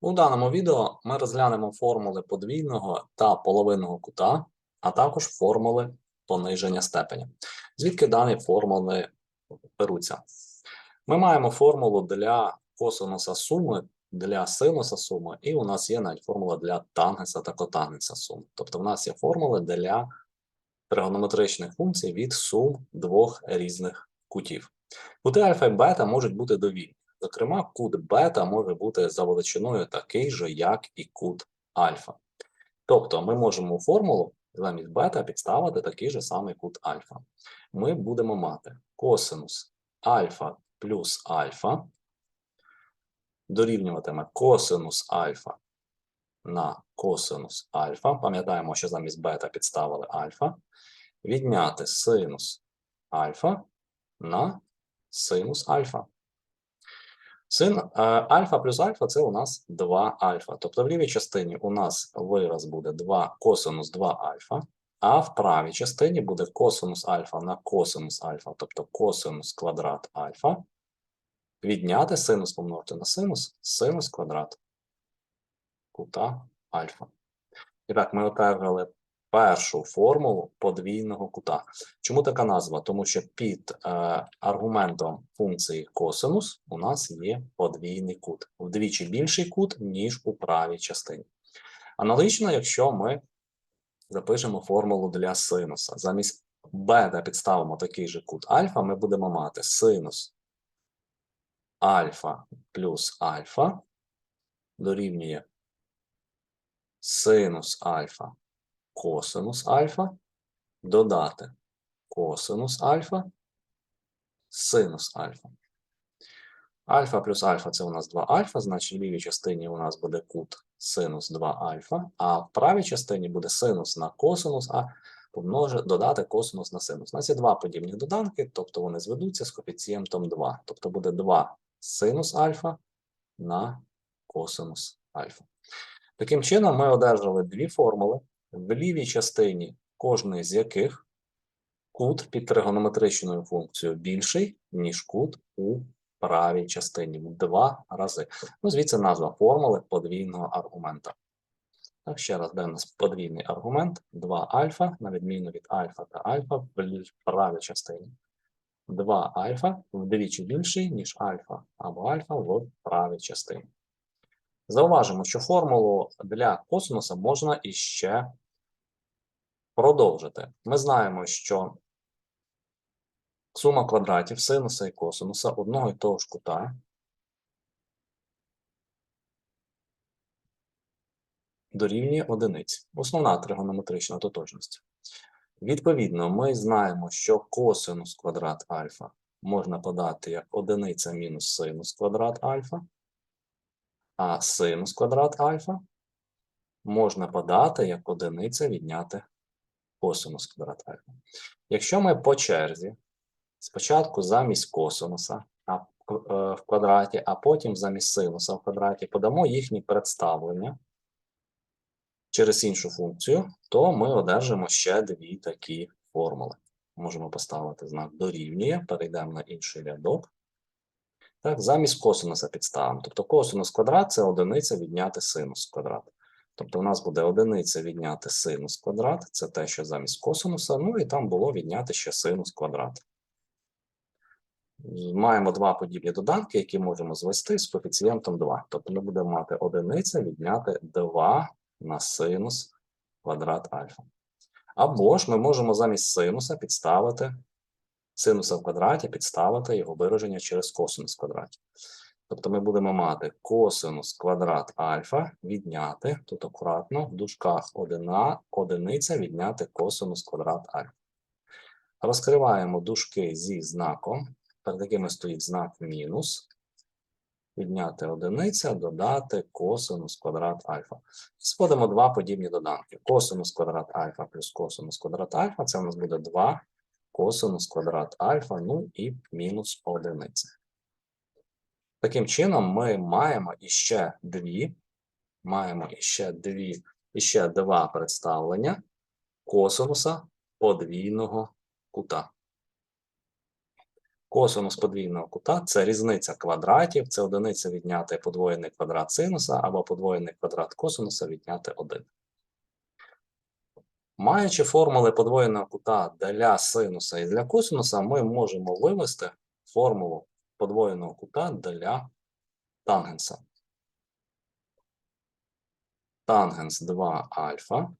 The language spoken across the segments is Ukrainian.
У даному відео ми розглянемо формули подвійного та половинного кута, а також формули пониження степеня. Звідки дані формули беруться? Ми маємо формулу для косинуса суми, для синуса суми, і у нас є навіть формула для тангенса та котангенса суми. Тобто, в нас є формули для тригонометричних функцій від сум двох різних кутів. Кути альфа і бета можуть бути довільні. Зокрема, кут бета може бути за величиною такий же, як і кут альфа. Тобто ми можемо формулу замість бета підставити такий же самий кут альфа. Ми будемо мати косинус альфа плюс альфа дорівнюватиме косинус альфа на косинус альфа. Пам'ятаємо, що замість бета підставили альфа. Відняти синус альфа на синус альфа. Син е, альфа плюс альфа це у нас 2 альфа. Тобто в лівій частині у нас вираз буде 2 косинус 2 альфа, а в правій частині буде косинус альфа на косинус альфа, тобто косинус квадрат альфа. Відняти синус помножити на синус, синус квадрат кута альфа. І так, ми отримали першу формулу подвійного кута. Чому така назва? Тому що під е, аргументом функції косинус у нас є подвійний кут, вдвічі більший кут, ніж у правій частині. Аналогічно, якщо ми запишемо формулу для синуса, замість бета підставимо такий же кут альфа, ми будемо мати синус альфа плюс альфа дорівнює синус альфа косинус альфа, додати косинус альфа, синус альфа. Альфа плюс альфа це у нас 2 альфа, значить в лівій частині у нас буде кут синус 2 альфа, а в правій частині буде синус на косинус, а помножити, додати косинус на синус. У нас є два подібні доданки, тобто вони зведуться з коефіцієнтом 2. Тобто буде 2 синус альфа на косинус альфа. Таким чином, ми одержали дві формули, в лівій частині кожної з яких кут під тригонометричною функцією більший, ніж кут у правій частині в два рази. Ну, звідси назва формули подвійного аргумента. Так, ще раз, де у нас подвійний аргумент 2 альфа, на відміну від альфа та альфа в правій частині. 2 альфа вдвічі більший, ніж альфа або альфа в правій частині. Зауважимо, що формулу для косинуса можна іще продовжити. Ми знаємо, що сума квадратів синуса і косинуса одного і того ж кута дорівнює одиниці. Основна тригонометрична тотожність. Відповідно, ми знаємо, що косинус квадрат альфа можна подати як одиниця мінус синус квадрат альфа а синус квадрат альфа можна подати як одиниця відняти косинус квадрат альфа. Якщо ми по черзі спочатку замість косинуса е, в квадраті, а потім замість синуса в квадраті подамо їхні представлення через іншу функцію, то ми одержимо ще дві такі формули. Можемо поставити знак дорівнює, перейдемо на інший рядок. Так, замість косинуса підставимо. Тобто косинус квадрат це одиниця відняти синус квадрат. Тобто у нас буде одиниця відняти синус квадрат, це те, що замість косинуса, ну і там було відняти ще синус квадрат. Маємо два подібні доданки, які можемо звести з коефіцієнтом 2. Тобто ми будемо мати одиниця відняти 2 на синус квадрат альфа. Або ж ми можемо замість синуса підставити синуса в квадраті підставити його вираження через косинус в квадраті. Тобто ми будемо мати косинус квадрат альфа відняти, тут акуратно, в дужках одина, одиниця відняти косинус квадрат альфа. Розкриваємо дужки зі знаком, перед якими стоїть знак мінус. Відняти одиниця, додати косинус квадрат альфа. Сходимо два подібні доданки. Косинус квадрат альфа плюс косинус квадрат альфа це у нас буде 2 косинус квадрат альфа, ну і мінус одиниця. Таким чином, ми маємо іще дві, маємо іще дві, іще два представлення косинуса подвійного кута. Косинус подвійного кута це різниця квадратів, це одиниця відняти подвоєний квадрат синуса або подвоєний квадрат косинуса відняти 1. Маючи формули подвоєного кута для синуса і для косинуса, ми можемо вивести формулу подвоєного кута для тангенса. Тангенс 2 альфа.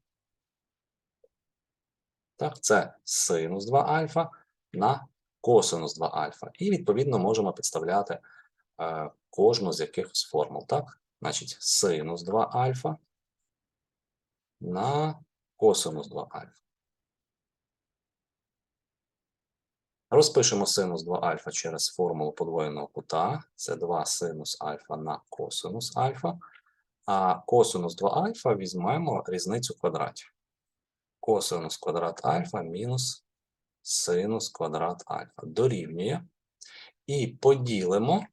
Так, це синус 2 альфа на косинус 2 альфа. І відповідно можемо підставляти е, кожну з якихось формул. Так? Значить, синус 2 альфа на косинус 2 альфа. Розпишемо синус 2 альфа через формулу подвоєного кута. Це 2 синус альфа на косинус альфа. А косинус 2 альфа візьмемо різницю квадратів. Косинус квадрат альфа мінус синус квадрат альфа дорівнює. І поділимо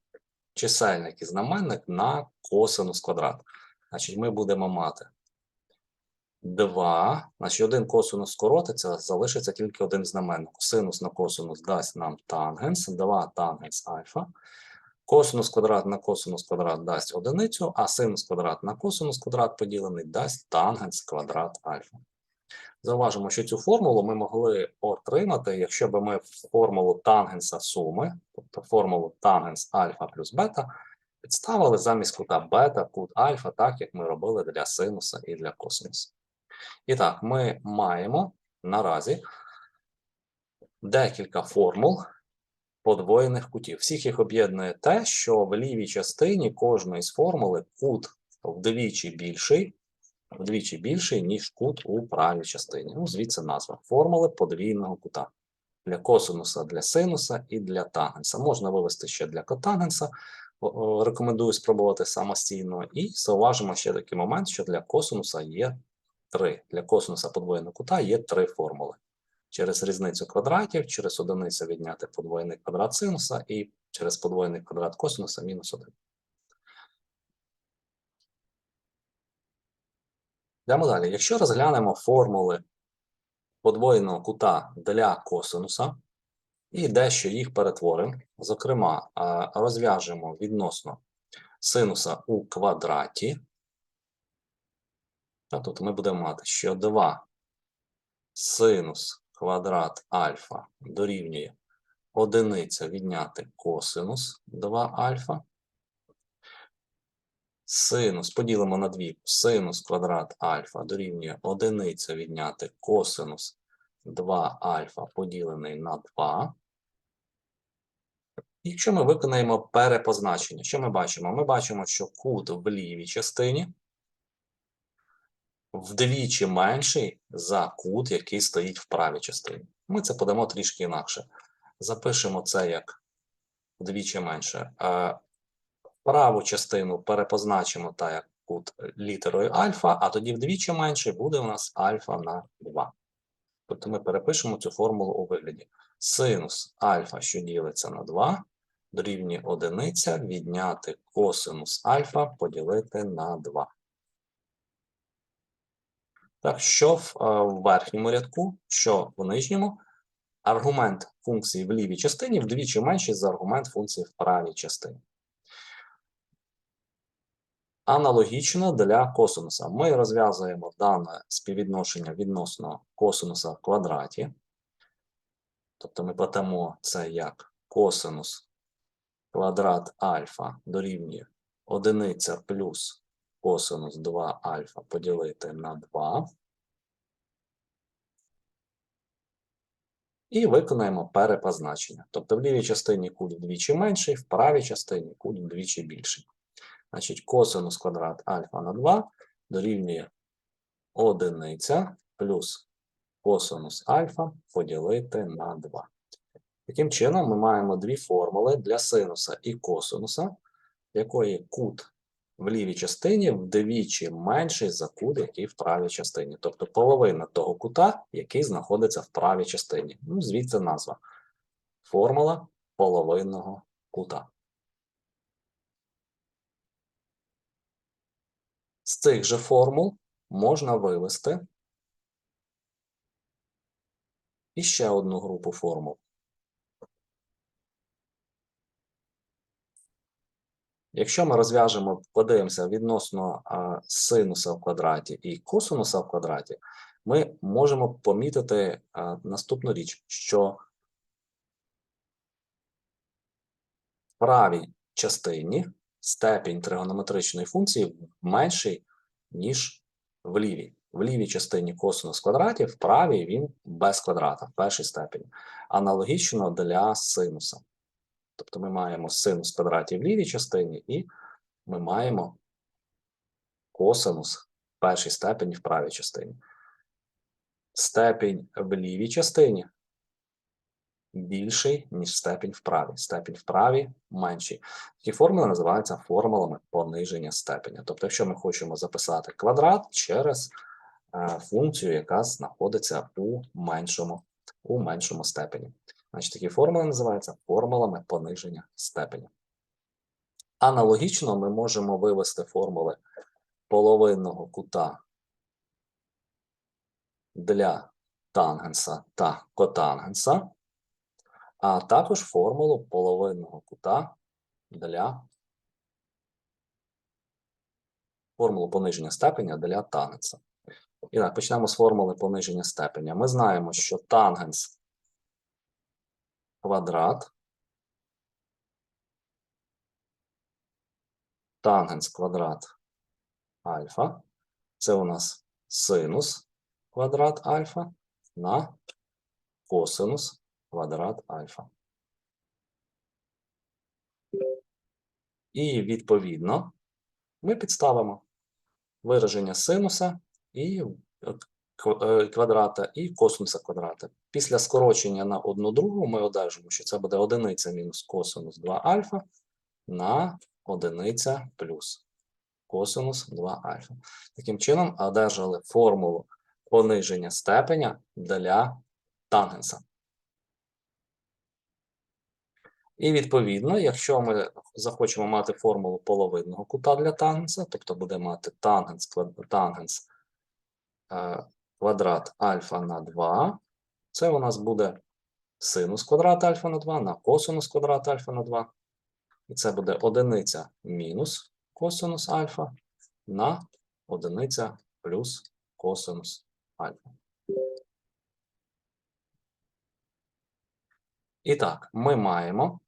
чисельник і знаменник на косинус квадрат. Значить, ми будемо мати 2. Значить, один косинус скоротиться, залишиться тільки один знаменник. Синус на косинус дасть нам тангенс, 2 тангенс альфа. Косинус квадрат на косинус квадрат дасть одиницю, а синус квадрат на косинус квадрат поділений дасть тангенс квадрат альфа. Зауважимо, що цю формулу ми могли отримати, якщо б ми формулу тангенса суми, тобто формулу тангенс альфа плюс бета, підставили замість кута бета, кут альфа, так як ми робили для синуса і для косинуса. І так, ми маємо наразі декілька формул подвоєних кутів. Всіх їх об'єднує те, що в лівій частині кожної з формули кут вдвічі більший, вдвічі більший, ніж кут у правій частині. Ну, звідси назва формули подвійного кута. Для косинуса, для синуса і для тангенса. Можна вивести ще для котангенса. Рекомендую спробувати самостійно. І зауважимо ще такий момент, що для косинуса є три. Для косинуса подвоєного кута є три формули. Через різницю квадратів, через одиницю відняти подвоєний квадрат синуса і через подвоєний квадрат косинуса мінус 1. Йдемо далі. Якщо розглянемо формули подвоєного кута для косинуса і дещо їх перетворимо, зокрема, розв'яжемо відносно синуса у квадраті, тут ми будемо мати, що 2 синус квадрат альфа дорівнює одиниця відняти косинус 2 альфа. Синус поділимо на двійку. Синус квадрат альфа дорівнює одиниця відняти косинус 2 альфа поділений на 2. Якщо ми виконаємо перепозначення, що ми бачимо? Ми бачимо, що кут в лівій частині вдвічі менший за кут, який стоїть в правій частині. Ми це подамо трішки інакше. Запишемо це як вдвічі менше. Праву частину перепозначимо так, як кут літерою альфа, а тоді вдвічі менше буде у нас альфа на 2. Тобто ми перепишемо цю формулу у вигляді. Синус альфа, що ділиться на 2, дорівнює одиниця відняти косинус альфа поділити на 2. Так, що в, е, в верхньому рядку, що в нижньому, аргумент функції в лівій частині вдвічі менший за аргумент функції в правій частині. Аналогічно для косинуса. Ми розв'язуємо дане співвідношення відносно косинуса в квадраті. Тобто ми платимо це як косинус квадрат альфа дорівнює одиниця плюс косинус 2 альфа поділити на 2. І виконаємо перепозначення. Тобто в лівій частині кут вдвічі менший, в правій частині кут вдвічі більший. Значить, косинус квадрат альфа на 2 дорівнює одиниця плюс косинус альфа поділити на 2. Таким чином, ми маємо дві формули для синуса і косинуса, якої кут в лівій частині вдвічі менший за кут, який в правій частині. Тобто половина того кута, який знаходиться в правій частині. Ну, звідси назва. Формула половинного кута. З цих же формул можна вивести іще одну групу формул. Якщо ми розв'яжемо, подивимося відносно синуса в квадраті і косинуса в квадраті, ми можемо помітити наступну річ, що в правій частині степінь тригонометричної функції менший, ніж в лівій. В лівій частині косинус квадратів, в правій він без квадрата, в першій степені. Аналогічно для синуса. Тобто ми маємо синус квадратів в лівій частині, і ми маємо косинус першій степені в правій частині. Степінь в лівій частині більший, ніж степінь в правій. Степінь в правій менший. Такі формули називаються формулами пониження степеня. Тобто, якщо ми хочемо записати квадрат через е, функцію, яка знаходиться у меншому, у меншому степені. Значить, такі формули називаються формулами пониження степеня. Аналогічно ми можемо вивести формули половинного кута для тангенса та котангенса, а також формулу половинного кута для формулу пониження степеня для тангенса. І так, почнемо з формули пониження степеня. Ми знаємо, що тангенс квадрат тангенс квадрат альфа. Це у нас синус квадрат альфа на косинус квадрат альфа. І відповідно ми підставимо вираження синуса і е, квадрата і косинуса квадрата. Після скорочення на одну другу ми одержимо, що це буде одиниця мінус косинус 2 альфа на одиниця плюс косинус 2 альфа. Таким чином, одержали формулу пониження степеня для тангенса. І відповідно, якщо ми захочемо мати формулу половинного кута для тангенса, тобто буде мати тангенс, тангенс е, квадрат альфа на 2, це у нас буде синус квадрат альфа на 2 на косинус квадрат альфа на 2. І це буде одиниця мінус косинус альфа на одиниця плюс косинус альфа. І так, ми маємо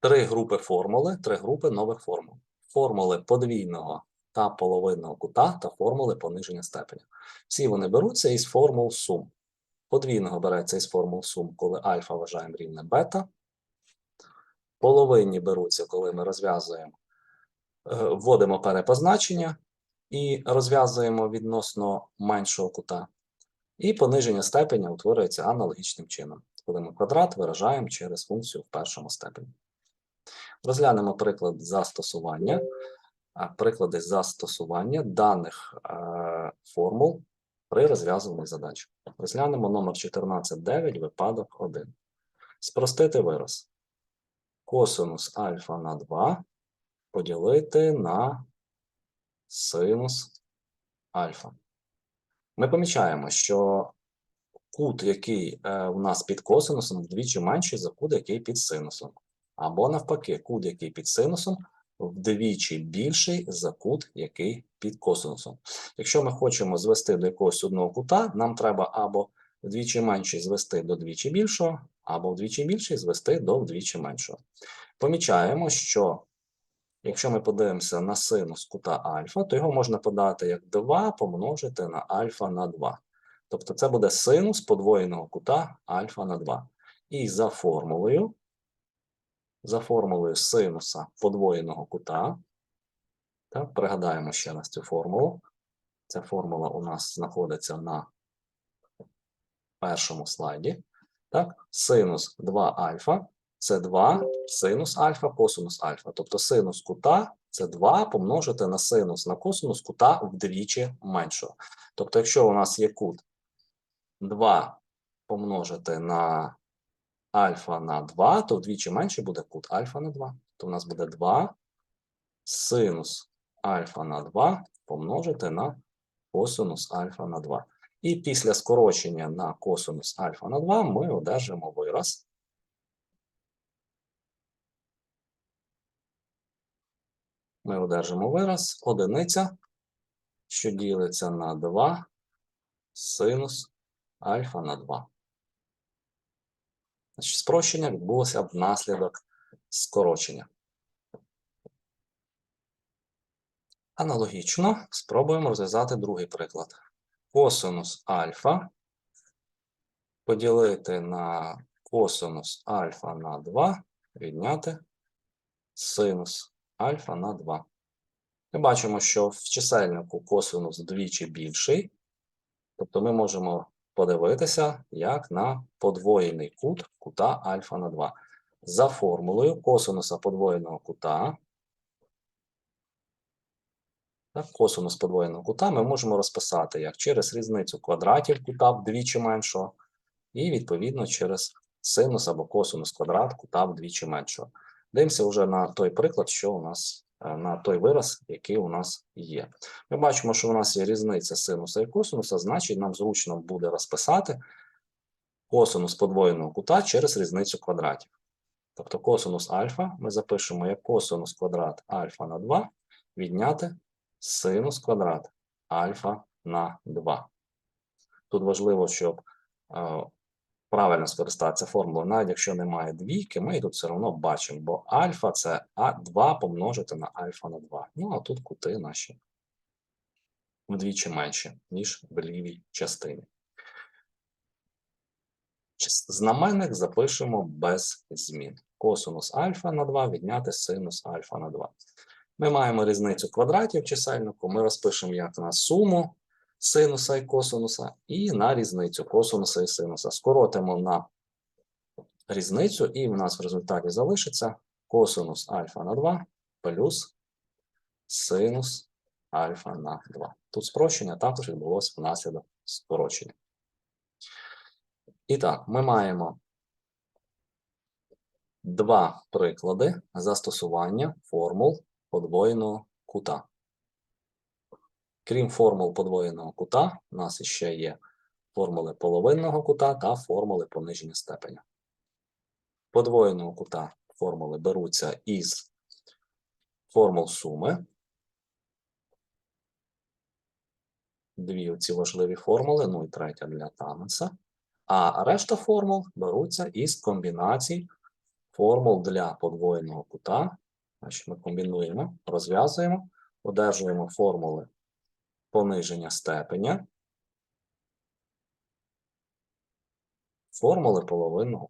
три групи формули, три групи нових формул. Формули подвійного та половинного кута та формули пониження степеня. Всі вони беруться із формул сум. Подвійного береться із формул сум, коли альфа вважаємо рівне бета. Половинні беруться, коли ми розв'язуємо, е, вводимо перепозначення і розв'язуємо відносно меншого кута. І пониження степеня утворюється аналогічним чином, коли ми квадрат виражаємо через функцію в першому степені. Розглянемо приклад застосування, приклади застосування даних е, формул при розв'язуванні задач. Розглянемо номер 14.9, випадок 1. Спростити вираз. Косинус альфа на 2 поділити на синус альфа. Ми помічаємо, що кут, який е, у нас під косинусом, вдвічі менший за кут, який під синусом. Або навпаки, кут, який під синусом, вдвічі більший за кут, який під косинусом. Якщо ми хочемо звести до якогось одного кута, нам треба або вдвічі менший звести до вдвічі більшого, або вдвічі більший звести до вдвічі меншого. Помічаємо, що якщо ми подивимося на синус кута альфа, то його можна подати як 2 помножити на альфа на 2. Тобто це буде синус подвоєного кута альфа на 2. І за формулою за формулою синуса подвоєного кута. Так, Пригадаємо ще раз цю формулу. Ця формула у нас знаходиться на першому слайді. Так, Синус 2 альфа це 2 синус альфа косинус альфа. Тобто синус кута це 2 помножити на синус на косинус кута вдвічі меншого. Тобто, якщо у нас є кут 2 помножити на альфа на 2, то вдвічі менше буде кут альфа на 2. То в нас буде 2 синус альфа на 2 помножити на косинус альфа на 2. І після скорочення на косинус альфа на 2 ми одержимо вираз. ми одержимо вираз одиниця, що ділиться на 2 синус альфа на 2. Значить, спрощення відбулося внаслідок скорочення. Аналогічно спробуємо розв'язати другий приклад. Косинус альфа поділити на косинус альфа на 2 відняти синус альфа на 2. Ми бачимо, що в чисельнику косинус вдвічі більший, тобто ми можемо подивитися, як на подвоєний кут кута альфа на 2. За формулою косинуса подвоєного кута, так, косинус подвоєного кута ми можемо розписати як через різницю квадратів кута вдвічі меншого, і відповідно через синус або косинус квадрат кута вдвічі меншого. Дивимося вже на той приклад, що у нас на той вираз, який у нас є. Ми бачимо, що у нас є різниця синуса і косинуса, значить нам зручно буде розписати косинус подвоєного кута через різницю квадратів. Тобто косинус альфа ми запишемо як косинус квадрат альфа на 2 відняти синус квадрат альфа на 2. Тут важливо, щоб е, правильно скористатися формулою, навіть якщо немає двійки, ми і тут все одно бачимо, бо альфа це А2 помножити на альфа на 2. Ну, а тут кути наші вдвічі менші, ніж в лівій частині. Знаменник запишемо без змін. Косинус альфа на 2 відняти синус альфа на 2. Ми маємо різницю квадратів чисельнику, ми розпишемо як на суму синуса і косинуса, і на різницю косинуса і синуса. Скоротимо на різницю, і в нас в результаті залишиться косинус альфа на 2 плюс синус альфа на 2. Тут спрощення також відбулося внаслідок скорочення. І так, ми маємо два приклади застосування формул подвоєного кута. Крім формул подвоєного кута, у нас ще є формули половинного кута та формули пониження степеня. Подвоєного кута формули беруться із формул суми. Дві оці важливі формули, ну і третя для танеса. А решта формул беруться із комбінацій формул для подвоєного кута. Значить, ми комбінуємо, розв'язуємо, одержуємо формули пониження степеня, формули половинного